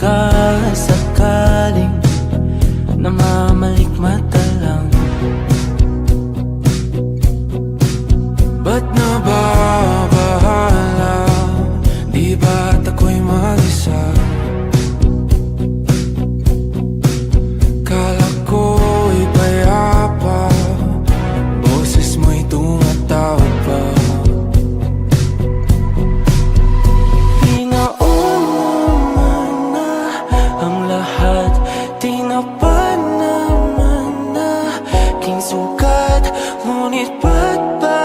sky. sugat Ngunit ba't ba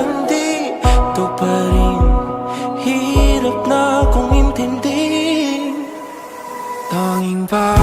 hindi Ito pa rin? Hirap na kong intindi. Tanging ba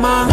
my